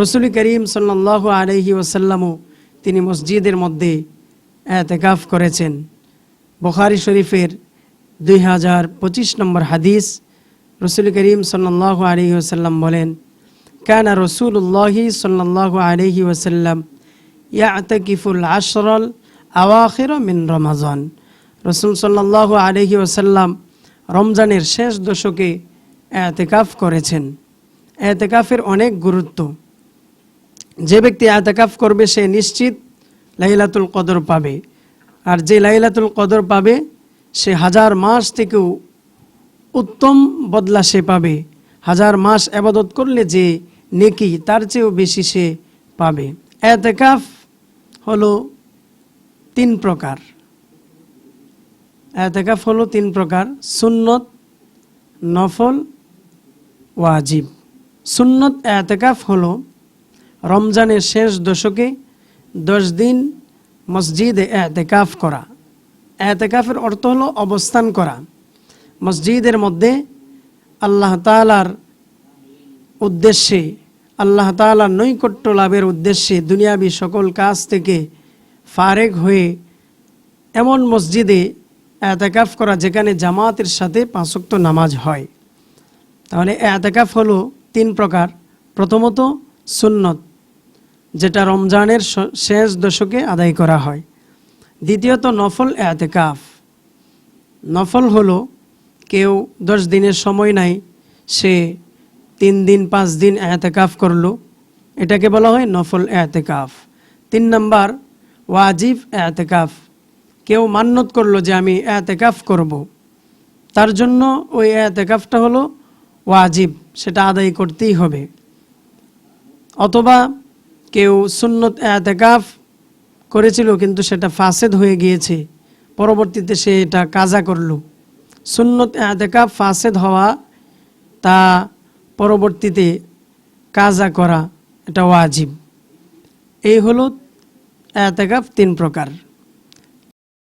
রসুল করিম সাল্লাহ আলহি ওসাল্লামও তিনি মসজিদের মধ্যে এতেকাফ করেছেন। বখারি শরীফের দুই হাজার পঁচিশ নম্বর হাদিস রসুল করিম সাল্লাহ আলহি ওসাল্লাম বলেন, কানা রসুল্লাহি সাল্লাহ আলহি ওসাল্লাম ইয়াতকিফুল আশরল আওয়াখির মিন রমাজন। রসুল সাল্লাহ আলহি ওসাল্লাম রমজানের শেষ দশকে এতেকাফ করেছেন। এতেকাফের অনেক গুরুত্ব। যে ব্যক্তি এতেকাফ করবে, সে নিশ্চিত লাইলাতুল কদর পাবে। আর যে লাইলাতুল কদর পাবে, সে হাজার মাস থেকেও উত্তম বদলা সে পাবে। হাজার মাস আবাদত করলে যে নেকি, তার চেয়েও বেশি সে পাবে। এতেকাফ হলো তিন প্রকার। এতেকাফ হলো তিন প্রকার। সুন্নত, নফল, ওয়াজিব। সুন্নত, এতেকাফ হলো রমজানের শেষ দশকে দশ দিন মসজিদে এতেকাফ করা। এতেকাফের অর্থ হলো অবস্থান করা। মসজিদের মধ্যে আল্লাহ তালার উদ্দেশ্যে, আল্লাহ তালার নৈকট্য লাভের উদ্দেশ্যে দুনিয়াবি সকল কাজ থেকে ফারেক হয়ে এমন মসজিদে এতেকাফ করা যেখানে জামাতের সাথে পাঁচক্ত নামাজ হয়। তাহলে এতেকাফ হলো তিন প্রকার। প্রথমত সুন্নত। যেটা রমজানের শেষ দশকে আদায় করা হয়। দ্বিতীয়ত নফল এতেকাফ। নফল হলো, কেউ দশ দিনের সময় নাই, সে তিন দিন, পাঁচ দিন এতেকাফ করল। এটাকে বলা হয় নফল এতেকাফ। তিন নাম্বার, ওয়াজিব এতেকাফ। কেউ মান্যত করল যে আমি এতেকাফ করব। তার জন্য ওই এতেকাফটা হলো ওয়াজিব, সেটা আদায় করতেই হবে। অথবা কেউ সুন্নত এতেকাফ করেছিল, কিন্তু সেটা ফাসেদ হয়ে গিয়েছে। পরবর্তীতে সে এটা কাজা করল। সুন্নত এতেকাফ ফাসেদ হওয়া তা পরবর্তীতে কাজা করা এটা ওয়াজিব। এই হলো এতেকাফ তিন প্রকার।